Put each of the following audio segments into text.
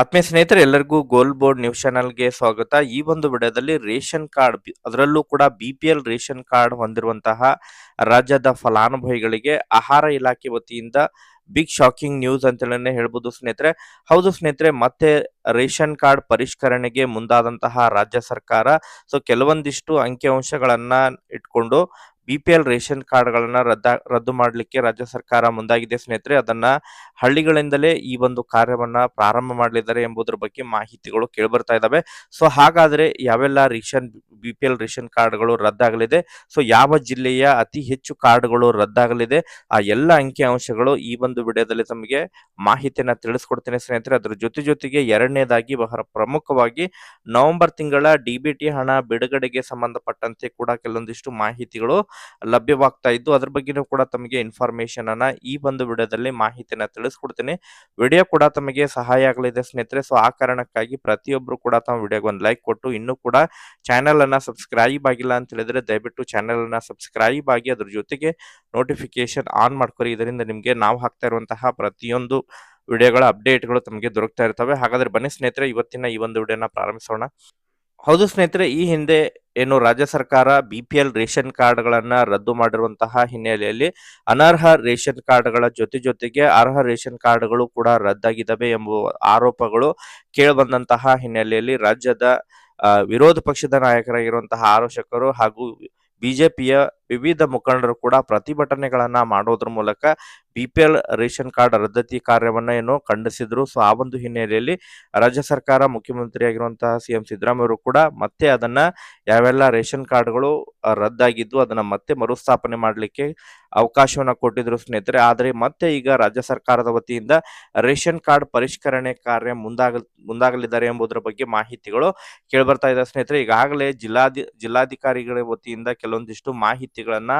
ಆತ್ಮೀಯ ಸ್ನೇಹಿತರೆ, ಎಲ್ಲರಿಗೂ ಗೋಲ್ಡ್ ಬೋರ್ಡ್ ನ್ಯೂಸ್ ಚಾನಲ್ಗೆ ಸ್ವಾಗತ. ಈ ಒಂದು ವಿಡಿಯೋದಲ್ಲಿ ರೇಷನ್ ಕಾರ್ಡ್ ಅದರಲ್ಲೂ ಕೂಡ B P L ration card ಹೊಂದಿರುವಂತಹ ರಾಜ್ಯದ ಫಲಾನುಭವಿಗಳಿಗೆ ಆಹಾರ ಇಲಾಖೆ ವತಿಯಿಂದ ಬಿಗ್ ಶಾಕಿಂಗ್ ನ್ಯೂಸ್ ಅಂತೇಳಿ ಹೇಳ್ಬೋದು ಸ್ನೇಹಿತರೆ. ಹೌದು ಸ್ನೇಹಿತರೆ, ಮತ್ತೆ ರೇಷನ್ ಕಾರ್ಡ್ ಪರಿಷ್ಕರಣೆಗೆ ಮುಂದಾದಂತಹ ರಾಜ್ಯ ಸರ್ಕಾರ, ಸೊ ಕೆಲವೊಂದಿಷ್ಟು ಅಂಕಿಅಂಶಗಳನ್ನ ಇಟ್ಕೊಂಡು ಬಿ ಪಿ ಎಲ್ ರೇಷನ್ ಕಾರ್ಡ್ಗಳನ್ನು ರದ್ದ, ರದ್ದು ಮಾಡಲಿಕ್ಕೆ ರಾಜ್ಯ ಸರ್ಕಾರ ಮುಂದಾಗಿದೆ ಸ್ನೇಹಿತರೆ. ಅದನ್ನ ಹಳ್ಳಿಗಳಿಂದಲೇ ಈ ಒಂದು ಕಾರ್ಯವನ್ನ ಪ್ರಾರಂಭ ಮಾಡಲಿದ್ದಾರೆ ಎಂಬುದರ ಬಗ್ಗೆ ಮಾಹಿತಿಗಳು ಕೇಳಿಬರ್ತಾ ಇದ್ದಾವೆ ಸೊ, ಹಾಗಾದ್ರೆ ಯಾವೆಲ್ಲ ration B P L ration ಕಾರ್ಡ್ಗಳು ರದ್ದಾಗಲಿದೆ? ಸೊ, ಯಾವ ಜಿಲ್ಲೆಯ ಅತಿ ಹೆಚ್ಚು ಕಾರ್ಡ್ಗಳು ರದ್ದಾಗಲಿದೆ? ಆ ಎಲ್ಲ ಅಂಕಿ ಅಂಶಗಳು ಈ ಒಂದು ವಿಡಿಯೋದಲ್ಲಿ ತಮಗೆ ಮಾಹಿತಿಯನ್ನ ತಿಳಿಸ್ಕೊಡ್ತೇನೆ ಸ್ನೇಹಿತರೆ. ಅದರ ಜೊತೆ ಜೊತೆಗೆ ಎರಡನೇದಾಗಿ ಬಹಳ ಪ್ರಮುಖವಾಗಿ ನವೆಂಬರ್ ತಿಂಗಳ ಡಿ ಬಿ ಟಿ ಹಣ ಬಿಡುಗಡೆಗೆ ಸಂಬಂಧಪಟ್ಟಂತೆ ಕೂಡ ಕೆಲವೊಂದಿಷ್ಟು ಮಾಹಿತಿಗಳು ಲಭ್ಯವಾಗ್ತಾ ಇದ್ದು, ಅದ್ರ ಬಗ್ಗೆನೂ ಕೂಡ ತಮಗೆ ಇನ್ಫಾರ್ಮೇಶನ್ ಅನ್ನ ಈ ಒಂದು ವಿಡಿಯೋದಲ್ಲಿ ಮಾಹಿತಿಯನ್ನ ತಿಳಿಸ್ಕೊಡ್ತೀನಿ. ವಿಡಿಯೋ ಕೂಡ ತಮಗೆ ಸಹಾಯ ಆಗಲಿದೆ ಸ್ನೇಹಿತರೆ ಸೊ ಆ ಕಾರಣಕ್ಕಾಗಿ ಪ್ರತಿಯೊಬ್ಬರು ಕೂಡ ತಮ್ಮ ವಿಡಿಯೋಗೆ ಒಂದು ಲೈಕ್ ಕೊಟ್ಟು, ಇನ್ನೂ ಕೂಡ ಚಾನೆಲ್ ಅನ್ನ ಸಬ್ಸ್ಕ್ರೈಬ್ ಆಗಿಲ್ಲ ಅಂತ ಹೇಳಿದ್ರೆ ದಯವಿಟ್ಟು ಚಾನೆಲ್ ಅನ್ನ ಸಬ್ಸ್ಕ್ರೈಬ್ ಆಗಿ ಅದ್ರ ಜೊತೆಗೆ ನೋಟಿಫಿಕೇಶನ್ ಆನ್ ಮಾಡ್ಕೊರಿ. ಇದರಿಂದ ನಿಮಗೆ ನಾವು ಹಾಕ್ತಾ ಇರುವಂತಹ ಪ್ರತಿಯೊಂದು ವಿಡಿಯೋಗಳ ಅಪ್ಡೇಟ್ಗಳು ತಮಗೆ ದೊರಕ್ತಾ ಇರ್ತವೆ. ಹಾಗಾದ್ರೆ ಬನ್ನಿ ಸ್ನೇಹಿತರೆ, ಇವತ್ತಿನ ಈ ಒಂದು ವಿಡಿಯೋನ ಪ್ರಾರಂಭಿಸೋಣ. ಹೌದು ಸ್ನೇಹಿತರೆ, ಈ ಹಿಂದೆ ಏನು ರಾಜ್ಯ ಸರ್ಕಾರ ಬಿ ಪಿ ಎಲ್ ರೇಷನ್ ಕಾರ್ಡ್ಗಳನ್ನ ರದ್ದು ಮಾಡಿರುವಂತಹ ಹಿನ್ನೆಲೆಯಲ್ಲಿ ಅನರ್ಹ ರೇಷನ್ ಕಾರ್ಡ್ಗಳ ಜೊತೆ ಜೊತೆಗೆ ಅರ್ಹ ರೇಷನ್ ಕಾರ್ಡ್ಗಳು ಕೂಡ ರದ್ದಾಗಿದ್ದಾವೆ ಎಂಬ ಆರೋಪಗಳು ಕೇಳಿಬಂದಂತಹ ಹಿನ್ನೆಲೆಯಲ್ಲಿ ರಾಜ್ಯದ ವಿರೋಧ ಪಕ್ಷದ ನಾಯಕರಾಗಿರುವಂತಹ ಆರೋಶಕರು ಹಾಗೂ ಬಿಜೆಪಿಯ ವಿವಿಧ ಮುಖಂಡರು ಕೂಡ ಪ್ರತಿಭಟನೆಗಳನ್ನ ಮಾಡೋದ್ರ ಮೂಲಕ B P L ration card ರದ್ದತಿ ಕಾರ್ಯವನ್ನ ಏನು ಖಂಡಿಸಿದ್ರು. ಸೊ ಆ ಒಂದು ಹಿನ್ನೆಲೆಯಲ್ಲಿ ರಾಜ್ಯ ಸರ್ಕಾರ ಮುಖ್ಯಮಂತ್ರಿ ಆಗಿರುವಂತಹ ಸಿ ಎಂ ಸಿದ್ದರಾಮಯ್ಯರು ಕೂಡ ಮತ್ತೆ ಅದನ್ನ ಯಾವೆಲ್ಲ ರೇಷನ್ ಕಾರ್ಡ್ಗಳು ಗಳು ರದ್ದಾಗಿದ್ದು ಅದನ್ನ ಮತ್ತೆ ಮರುಸ್ಥಾಪನೆ ಮಾಡಲಿಕ್ಕೆ ಅವಕಾಶವನ್ನ ಕೊಟ್ಟಿದ್ರು ಸ್ನೇಹಿತರೆ. ಆದರೆ ಮತ್ತೆ ಈಗ ರಾಜ್ಯ ಸರ್ಕಾರದ ವತಿಯಿಂದ ರೇಷನ್ ಕಾರ್ಡ್ ಪರಿಷ್ಕರಣೆ ಕಾರ್ಯ ಮುಂದಾಗ ಮುಂದಾಗಲಿದ್ದಾರೆ ಎಂಬುದರ ಬಗ್ಗೆ ಮಾಹಿತಿಗಳು ಕೇಳಿ ಬರ್ತಾ ಇದೆ ಸ್ನೇಹಿತರೆ. ಈಗಾಗಲೇ ಜಿಲ್ಲಾಧಿ, ಜಿಲ್ಲಾಧಿಕಾರಿಗಳ ವತಿಯಿಂದ ಕೆಲವೊಂದಿಷ್ಟು ಮಾಹಿತಿಗಳನ್ನ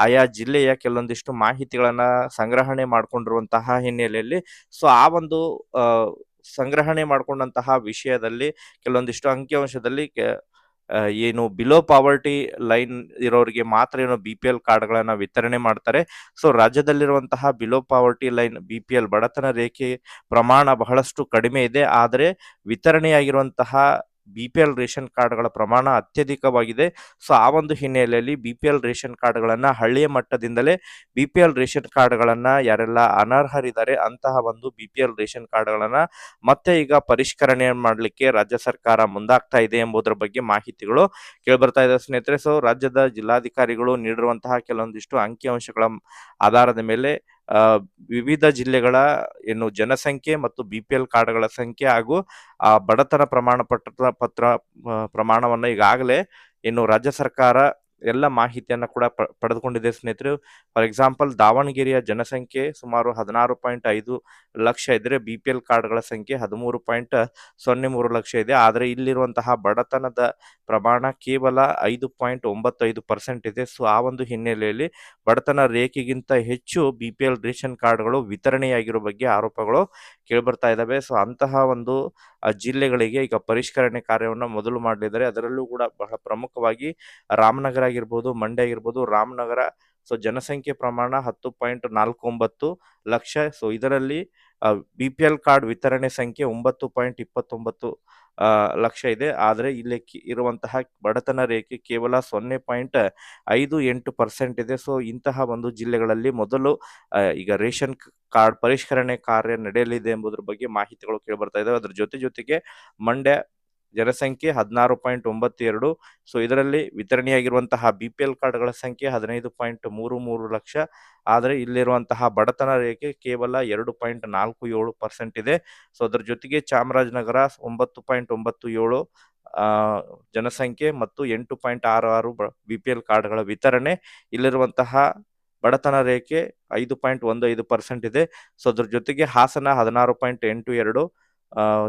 ಆಯಾ ಜಿಲ್ಲೆಯ ಕೆಲವೊಂದಿಷ್ಟು ಮಾಹಿತಿಗಳನ್ನ ಸಂಗ್ರಹಣೆ ಮಾಡ್ಕೊಂಡಿರುವಂತಹ ಹಿನ್ನೆಲೆಯಲ್ಲಿ. ಸೊ, ಆ ಒಂದು ಸಂಗ್ರಹಣೆ ಮಾಡಿಕೊಂಡಂತಹ ವಿಷಯದಲ್ಲಿ ಕೆಲವೊಂದಿಷ್ಟು ಅಂಕಿಅಂಶದಲ್ಲಿ ಏನು ಬಿಲೋ ಪಾವರ್ಟಿ ಲೈನ್ ಇರೋರಿಗೆ ಮಾತ್ರ ಏನು ಬಿ ಪಿ ಎಲ್ ಕಾರ್ಡ್ಗಳನ್ನ ವಿತರಣೆ ಮಾಡ್ತಾರೆ. So, ರಾಜ್ಯದಲ್ಲಿರುವಂತಹ below poverty line B P L ಬಡತನ ರೇಖೆ ಪ್ರಮಾಣ ಬಹಳಷ್ಟು ಕಡಿಮೆ ಇದೆ. ಆದರೆ ವಿತರಣೆಯಾಗಿರುವಂತಹ ಬಿ ಪಿ ಎಲ್ ರೇಷನ್ ಕಾರ್ಡ್ಗಳ ಪ್ರಮಾಣ ಅತ್ಯಧಿಕವಾಗಿದೆ. ಸೊ, ಆ ಒಂದು ಹಿನ್ನೆಲೆಯಲ್ಲಿ ಬಿ ಪಿ ಎಲ್ ರೇಷನ್ ಕಾರ್ಡ್ಗಳನ್ನು ಹಳ್ಳಿಯ ಮಟ್ಟದಿಂದಲೇ ಬಿ ಪಿ ಎಲ್ ರೇಷನ್ ಕಾರ್ಡ್ಗಳನ್ನು ಯಾರೆಲ್ಲ ಅನರ್ಹರಿದ್ದಾರೆ, ಅಂತಹ ಒಂದು ಬಿ ಪಿ ಎಲ್ ರೇಷನ್ ಕಾರ್ಡ್ಗಳನ್ನು ಮತ್ತೆ ಈಗ ಪರಿಷ್ಕರಣೆ ಮಾಡಲಿಕ್ಕೆ ರಾಜ್ಯ ಸರ್ಕಾರ ಮುಂದಾಗ್ತಾ ಇದೆ ಎಂಬುದರ ಬಗ್ಗೆ ಮಾಹಿತಿಗಳು ಕೇಳಿಬರ್ತಾ ಇದೆ ಸ್ನೇಹಿತರೆ. ಸೊ, ರಾಜ್ಯದ ಜಿಲ್ಲಾಧಿಕಾರಿಗಳು ನೀಡಿರುವಂತಹ ಕೆಲವೊಂದಿಷ್ಟು ಅಂಕಿಅಂಶಗಳ ಆಧಾರದ ಮೇಲೆ ವಿವಿಧ ಜಿಲ್ಲೆಗಳ ಏನು ಜನಸಂಖ್ಯೆ ಮತ್ತು ಬಿ ಪಿ ಎಲ್ ಕಾರ್ಡ್ಗಳ ಸಂಖ್ಯೆ ಹಾಗೂ ಆ ಬಡತನ ಪ್ರಮಾಣ ಪತ್ರ ಪತ್ರ ಪ್ರಮಾಣವನ್ನ ಈಗಾಗಲೇ ಇನ್ನು ರಾಜ್ಯ ಸರ್ಕಾರ ಎಲ್ಲ ಮಾಹಿತಿಯನ್ನ ಕೂಡ ಪಡೆದುಕೊಂಡಿದೆ ಸ್ನೇಹಿತರೆ. ಫಾರ್ ಎಕ್ಸಾಂಪಲ್ ದಾವಣಗೆರೆಯ ಜನಸಂಖ್ಯೆ ಸುಮಾರು ಹದಿನಾರು ಪಾಯಿಂಟ್ ಐದು ಲಕ್ಷ ಇದ್ರೆ ಬಿ ಪಿ ಎಲ್ ಕಾರ್ಡ್ಗಳ ಸಂಖ್ಯೆ ಹದಿಮೂರು ಪಾಯಿಂಟ್ ಸೊನ್ನೆ ಮೂರು ಲಕ್ಷ ಇದೆ. ಆದರೆ ಇಲ್ಲಿರುವಂತಹ ಬಡತನದ ಪ್ರಮಾಣ ಕೇವಲ ಐದು ಪಾಯಿಂಟ್ ಒಂಬತ್ತೈದು ಪರ್ಸೆಂಟ್ ಇದೆ. ಸೊ ಆ ಒಂದು ಹಿನ್ನೆಲೆಯಲ್ಲಿ ಬಡತನ ರೇಖೆಗಿಂತ ಹೆಚ್ಚು ಬಿ ಪಿ ಎಲ್ ರೇಷನ್ ಕಾರ್ಡ್ಗಳು ವಿತರಣೆಯಾಗಿರೋ ಬಗ್ಗೆ ಆರೋಪಗಳು ಕೇಳಿಬರ್ತಾ ಇದ್ದಾವೆ ಸೊ ಅಂತಹ ಒಂದು ಜಿಲ್ಲೆಗಳಿಗೆ ಈಗ ಪರಿಷ್ಕರಣೆ ಕಾರ್ಯವನ್ನು ಮೊದಲು ಮಾಡಲಿದ್ದಾರೆ. ಅದರಲ್ಲೂ ಕೂಡ ಬಹಳ ಪ್ರಮುಖವಾಗಿ ರಾಮನಗರ ಆಗಿರ್ಬೋದು, ಮಂಡ್ಯ ಆಗಿರ್ಬೋದು, ರಾಮನಗರ ಸೊ ಜನಸಂಖ್ಯೆ ಪ್ರಮಾಣ ಹತ್ತು ಪಾಯಿಂಟ್ ನಾಲ್ಕು ಒಂಬತ್ತು ಲಕ್ಷ. ಸೊ ಇದರಲ್ಲಿ ಬಿ ಪಿ ಎಲ್ ಕಾರ್ಡ್ ವಿತರಣೆ ಸಂಖ್ಯೆ ಒಂಬತ್ತು ಪಾಯಿಂಟ್ ಇಪ್ಪತ್ತೊಂಬತ್ತು ಲಕ್ಷ ಇದೆ. ಆದರೆ ಇಲ್ಲಿ ಇರುವಂತಹ ಬಡತನ ರೇಖೆ ಕೇವಲ ಸೊನ್ನೆ ಪಾಯಿಂಟ್ ಐದು ಎಂಟು ಪರ್ಸೆಂಟ್ ಇದೆ. ಸೊ ಇಂತಹ ಒಂದು ಜಿಲ್ಲೆಗಳಲ್ಲಿ ಮೊದಲು ಈಗ ರೇಷನ್ ಕಾರ್ಡ್ ಪರಿಷ್ಕರಣೆ ಕಾರ್ಯ ನಡೆಯಲಿದೆ ಎಂಬುದರ ಬಗ್ಗೆ ಮಾಹಿತಿಗಳು ಕೇಳಿಬರ್ತಾ ಇದಾವೆ. ಅದರ ಜೊತೆ ಜೊತೆಗೆ ಮಂಡ್ಯ ಜನಸಂಖ್ಯೆ ಹದಿನಾರು ಪಾಯಿಂಟ್ ಒಂಬತ್ತು ಎರಡು. ಸೊ ಇದರಲ್ಲಿ ವಿತರಣೆಯಾಗಿರುವಂತಹ ಬಿ ಪಿ ಎಲ್ ಕಾರ್ಡ್ಗಳ ಸಂಖ್ಯೆ ಹದಿನೈದು ಪಾಯಿಂಟ್ ಮೂರು ಮೂರು ಲಕ್ಷ. ಆದರೆ ಇಲ್ಲಿರುವಂತಹ ಬಡತನ ರೇಖೆ ಕೇವಲ ಎರಡು ಪಾಯಿಂಟ್ ನಾಲ್ಕು ಏಳು ಪರ್ಸೆಂಟ್ ಇದೆ. ಸೊ ಅದರ ಜೊತೆಗೆ ಚಾಮರಾಜನಗರ ಒಂಬತ್ತು ಪಾಯಿಂಟ್ ಒಂಬತ್ತು ಏಳು ಜನಸಂಖ್ಯೆ ಮತ್ತು ಎಂಟು ಪಾಯಿಂಟ್ ಆರು ಆರು ಬಿ ಪಿ ಎಲ್ ಕಾರ್ಡ್ಗಳ ವಿತರಣೆ. ಇಲ್ಲಿರುವಂತಹ ಬಡತನ ರೇಖೆ ಐದು ಪಾಯಿಂಟ್ ಒಂದು ಐದು ಪರ್ಸೆಂಟ್ ಇದೆ. ಸೊ ಅದ್ರ ಜೊತೆಗೆ ಹಾಸನ ಹದಿನಾರು ಪಾಯಿಂಟ್ ಎಂಟು ಎರಡು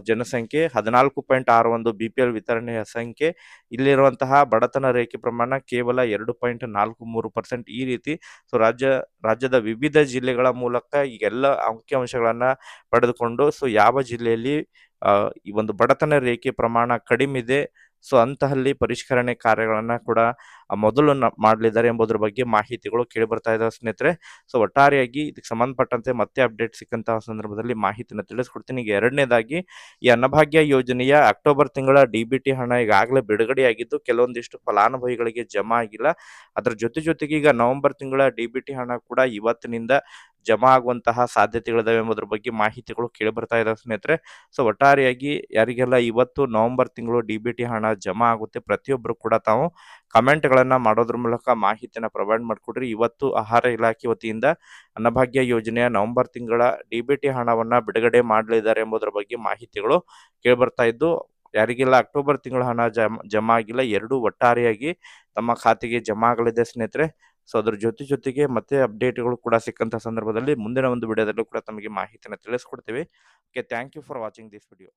ಜನಸಂಖ್ಯೆ ಹದಿನಾಲ್ಕು ಪಾಯಿಂಟ್ ಆರು ಒಂದು ಬಿ ಪಿ ಎಲ್ ವಿತರಣೆಯ ಸಂಖ್ಯೆ. ಇಲ್ಲಿರುವಂತಹ ಬಡತನ ರೇಖೆ ಪ್ರಮಾಣ ಕೇವಲ ಎರಡು ಪಾಯಿಂಟ್ ನಾಲ್ಕು ಮೂರು ಪರ್ಸೆಂಟ್ ಈ ರೀತಿ. ಸೊ ರಾಜ್ಯ, ರಾಜ್ಯದ ವಿವಿಧ ಜಿಲ್ಲೆಗಳ ಮೂಲಕ ಈಗೆಲ್ಲ ಅಂಕಿಅಂಶಗಳನ್ನ ಪಡೆದುಕೊಂಡು ಸೊ ಯಾವ ಜಿಲ್ಲೆಯಲ್ಲಿ ಈ ಒಂದು ಬಡತನ ರೇಖೆ ಪ್ರಮಾಣ ಕಡಿಮೆ ಇದೆ ಸೊ ಅಂತಹಲ್ಲಿ ಪರಿಷ್ಕರಣೆ ಕಾರ್ಯಗಳನ್ನ ಕೂಡ ಮೊದಲು ಮಾಡಲಿದ್ದಾರೆ ಎಂಬುದರ ಬಗ್ಗೆ ಮಾಹಿತಿಗಳು ಕೇಳಿ ಬರ್ತಾ ಇದಾವೆ ಸ್ನೇಹಿತರೆ. ಸೊ ಒಟ್ಟಾರೆಯಾಗಿ ಇದಕ್ಕೆ ಸಂಬಂಧಪಟ್ಟಂತೆ ಮತ್ತೆ ಅಪ್ಡೇಟ್ ಸಿಕ್ಕಂತಹ ಸಂದರ್ಭದಲ್ಲಿ ಮಾಹಿತಿನ ತಿಳಿಸ್ಕೊಡ್ತೀನಿ. ಈಗ ಎರಡನೇದಾಗಿ ಈ ಅನ್ನಭಾಗ್ಯ ಯೋಜನೆಯ ಅಕ್ಟೋಬರ್ ತಿಂಗಳ ಡಿ ಬಿ ಟಿ ಹಣ ಈಗಾಗಲೇ ಬಿಡುಗಡೆಯಾಗಿದ್ದು ಕೆಲವೊಂದಿಷ್ಟು ಫಲಾನುಭವಿಗಳಿಗೆ ಜಮಾ ಆಗಿಲ್ಲ. ಅದರ ಜೊತೆ ಜೊತೆಗೆ ಈಗ ನವೆಂಬರ್ ತಿಂಗಳ ಡಿ ಬಿ ಟಿ ಹಣ ಕೂಡ ಇವತ್ತಿನಿಂದ ಜಮಾ ಆಗುವಂತಹ ಸಾಧ್ಯತೆಗಳಿದಾವೆ ಎಂಬುದರ ಬಗ್ಗೆ ಮಾಹಿತಿಗಳು ಕೇಳಿ ಬರ್ತಾ ಇದಾವೆ ಸ್ನೇಹಿತರೆ. ಸೊ ಒಟ್ಟಾರೆಯಾಗಿ ಯಾರಿಗೆಲ್ಲ ಇವತ್ತು ನವೆಂಬರ್ ತಿಂಗಳು ಡಿ ಬಿ ಟಿ ಹಣ ಜಮಾ ಆಗುತ್ತೆ ಪ್ರತಿಯೊಬ್ಬರು ಕೂಡ ತಾವು ಕಮೆಂಟ್ಗಳನ್ನು ಮಾಡೋದ್ರ ಮೂಲಕ ಮಾಹಿತಿನ ಪ್ರೊವೈಡ್ ಮಾಡಿಕೊಡ್ರಿ. ಇವತ್ತು ಆಹಾರ ಇಲಾಖೆ ವತಿಯಿಂದ ಅನ್ನಭಾಗ್ಯ ಯೋಜನೆಯ ನವೆಂಬರ್ ತಿಂಗಳ ಡಿ ಬಿ ಟಿ ಹಣವನ್ನ ಬಿಡುಗಡೆ ಮಾಡಲಿದ್ದಾರೆ ಎಂಬುದರ ಬಗ್ಗೆ ಮಾಹಿತಿಗಳು ಕೇಳಿಬರ್ತಾ ಇದ್ದು, ಯಾರಿಗೆಲ್ಲ ಅಕ್ಟೋಬರ್ ತಿಂಗಳ ಹಣ ಜಮ, ಜಮಾ ಆಗಿಲ್ಲ, ಎರಡೂ ಒಟ್ಟಾರೆಯಾಗಿ ತಮ್ಮ ಖಾತೆಗೆ ಜಮಾ ಆಗಲಿದೆ ಸ್ನೇಹಿತರೆ. ಸೊ ಅದ್ರ ಜೊತೆ ಜೊತೆಗೆ ಮತ್ತೆ ಅಪ್ಡೇಟ್ಗಳು ಕೂಡ ಸಿಕ್ಕಂಥ ಸಂದರ್ಭದಲ್ಲಿ ಮುಂದಿನ ಒಂದು ವಿಡಿಯೋದಲ್ಲೂ ಕೂಡ ತಮಗೆ ಮಾಹಿತಿಯನ್ನು ತಿಳಿಸ್ಕೊಡ್ತೀವಿ. Okay thank you for watching this video